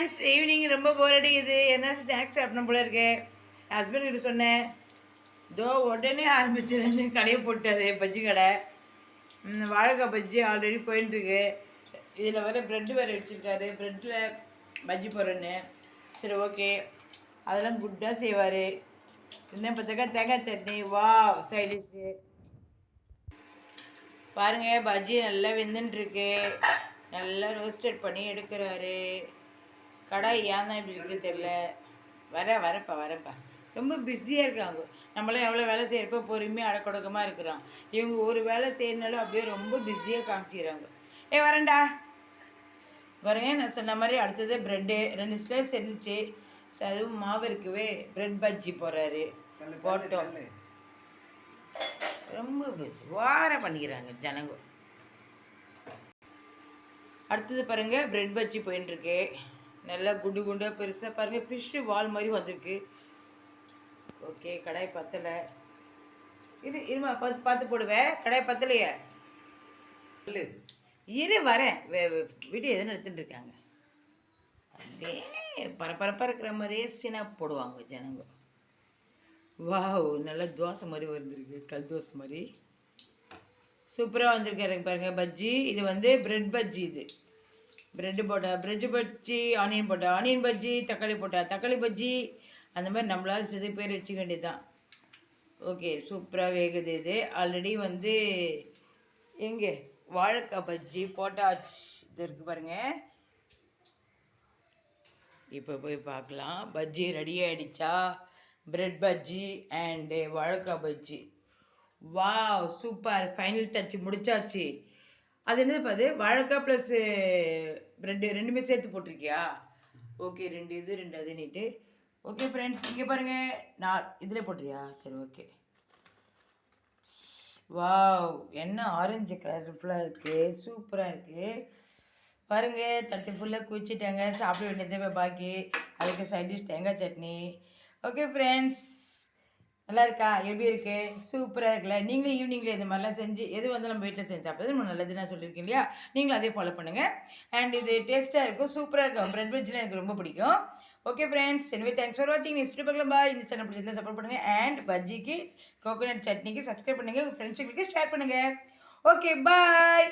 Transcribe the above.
Friends evening ரொம்ப போர் அடிக்குது. என்ன ஸ்நாக்ஸ் சாப்பிடணும் போல இருக்கு? ஹஸ்பண்ட் கிட்ட சொன்னேன். தோ உடனே ஆரம்பிச்சிருந்து கடையை போட்டார் பஜ்ஜி கடை. வாழைக்காய் பஜ்ஜி ஆல்ரெடி போயின்ட்டுருக்கு இதில் வர ப்ரெட்டு வேறு வச்சுருக்காரு. ப்ரெட்டில் பஜ்ஜி போடுறேன்னு. சரி ஓகே அதெல்லாம் குட்டாக செய்வார். என்ன பார்த்தாக்கா தேங்காய் சட்னி. வா சைடிஷ்ஷு பாருங்க பஜ்ஜி நல்லா வெந்துன்ட்ருக்கு நல்லா ரோஸ்டட் பண்ணி எடுக்கிறாரு. கடாய் ஏன் தான் இப்படி இருக்கு தெரில வர வரப்பா வரப்பா ரொம்ப பிஸியாக இருக்காங்க. நம்மளாம் எவ்வளோ வேலை செய்கிறப்ப பொறுமையாக அடக்கொடக்கமாக இருக்கிறோம். இவங்க ஒரு வேலை செய்யறனாலும் அப்படியே ரொம்ப பிஸியாக காமிச்சிக்கிறாங்க. ஏ வரேன்டா. பாருங்க நான் சொன்ன மாதிரி அடுத்தது ப்ரெட்டு ரெண்டு ஸ்லைஸ் இருந்துச்சு. அதுவும் மாவு இருக்கவே. ப்ரெட் பஜ்ஜி போடுறாரு போட்டோம். ரொம்ப பிஸி வார பண்ணிக்கிறாங்க ஜனங்க. அடுத்தது பாருங்க பிரெட் பஜ்ஜி போயின்னு இருக்கு நல்லா குண்டு குண்டாக பெருசாக பாருங்க ஃபிஷ்ஷு வால் மாதிரி வந்திருக்கு. ஓகே கடாய் பத்தலை. இரு இருமா பார்த்து பார்த்து போடுவேன் கடாய் பத்தலையே? இல்லை இரு வரேன். வே- வே- வீடியோ எதுன்னு எடுத்துட்டு இருக்காங்க. அப்படியே பரபரப்பாக இருக்கிற மாதிரியே சீனா போடுவாங்க ஜனங்க. வாவ் நல்லா தோசை மாதிரி வந்துருக்கு. கல் தோசை மாதிரி. சூப்பராக வந்திருக்காரு பாருங்கள் பஜ்ஜி. இது வந்து பிரெட் பஜ்ஜி இது. பிரெட்டு போட்டா பிரெட் பஜ்ஜி ஆனியன் போட்டா ஆனியன் பஜ்ஜி தக்காளி போட்டா தக்காளி பஜ்ஜி. அந்த மாதிரி நம்மளால் சிறு பேர் வச்சுக்க வேண்டியதுதான். ஓகே சூப்பராக வேகுது இது. ஆல்ரெடி வந்து எங்கே? வாழைக்காய் பஜ்ஜி போட்டாச்சு. இது இருக்குது பாருங்கள் இப்போ போய் பார்க்கலாம். பஜ்ஜி ரெடி ஆகிடுச்சா பிரெட் பஜ்ஜி அண்டு வாழைக்காய் bajji. Wow super final touch முடிச்சாச்சு. அது என்னது பாது வாழைக்காய் ப்ளஸ் ரெண்டு ரெண்டுமே சேர்த்து போட்டிருக்கியா? ஓகே ரெண்டு இது ரெண்டு அது நீட்டு. ஓகே ஃப்ரெண்ட்ஸ் இங்கே பாருங்கள் நான் இதில் போட்டிருக்கியா? சரி ஓகே வாவ் என்ன ஆரஞ்சு கலர் ஃபுல்லாக இருக்குது சூப்பராக இருக்குது பாருங்கள் தட்டு ஃபுல்லாக குச்சிட்டாங்க சாப்பிட வேண்டியது பாக்கி. அதுக்கு சைட் டிஷ் தேங்காய் சட்னி. ஓகே ஃப்ரெண்ட்ஸ் நல்லா இருக்கா எப்படி இருக்கு? சூப்பராக இருக்குல்ல? நீங்களும் ஈவினிங்கில் இந்த மாதிரிலாம் செஞ்சு எது வந்து நம்ம வீட்டில் செஞ்சு சாப்பிட்றது? நம்ம நல்லது நான் சொல்லியிருக்கேன் இல்லையா? நீங்களும் அதே ஃபாலோ பண்ணுங்கள் அண்ட் இது டேஸ்ட்டாக இருக்கும் சூப்பராக இருக்கும். ப்ரெட் வெஜ்லாம் எனக்கு ரொம்ப பிடிக்கும். ஓகே ஃப்ரெண்ட்ஸ் எனவே தேங்க்ஸ் ஃபார் வாட்சிங் நெக்ஸ்ட் பார்க்கலாம். பாய் இந்த சேனல் பிடிச்சிருந்தா சப்போர்ட் பண்ணுங்கள் அண்ட் பஜ்ஜிக்கு கோகோனட் சட்னிக்கு சப்ஸ்கிரைப் பண்ணுங்கள் உங்கள் ஷேர் பண்ணுங்கள் ஓகே பாய்